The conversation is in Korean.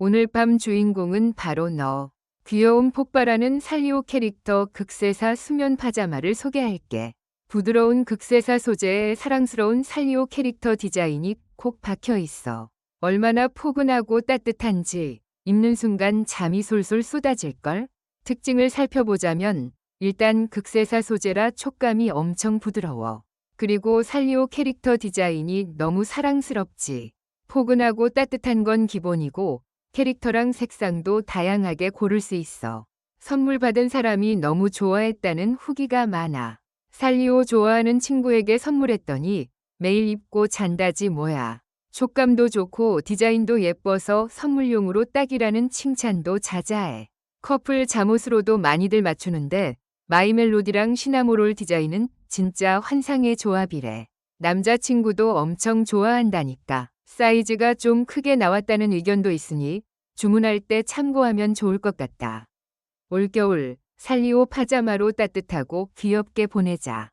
오늘 밤 주인공은 바로 너. 귀여운 폭발하는 살리오 캐릭터 극세사 수면 파자마를 소개할게. 부드러운 극세사 소재의 사랑스러운 살리오 캐릭터 디자인이 콕 박혀 있어. 얼마나 포근하고 따뜻한지 입는 순간 잠이 솔솔 쏟아질걸? 특징을 살펴보자면 일단 극세사 소재라 촉감이 엄청 부드러워. 그리고 살리오 캐릭터 디자인이 너무 사랑스럽지. 포근하고 따뜻한 건 기본이고 캐릭터랑 색상도 다양하게 고를 수 있어. 선물 받은 사람이 너무 좋아했다는 후기가 많아. 살리오 좋아하는 친구에게 선물했더니 매일 입고 잔다지 뭐야. 촉감도 좋고 디자인도 예뻐서 선물용으로 딱이라는 칭찬도 자자해. 커플 잠옷으로도 많이들 맞추는데 마이멜로디랑 시나모롤 디자인은 진짜 환상의 조합이래. 남자친구도 엄청 좋아한다니까. 사이즈가 좀 크게 나왔다는 의견도 있으니 주문할 때 참고하면 좋을 것 같다. 올겨울 살리오 파자마로 따뜻하고 귀엽게 보내자.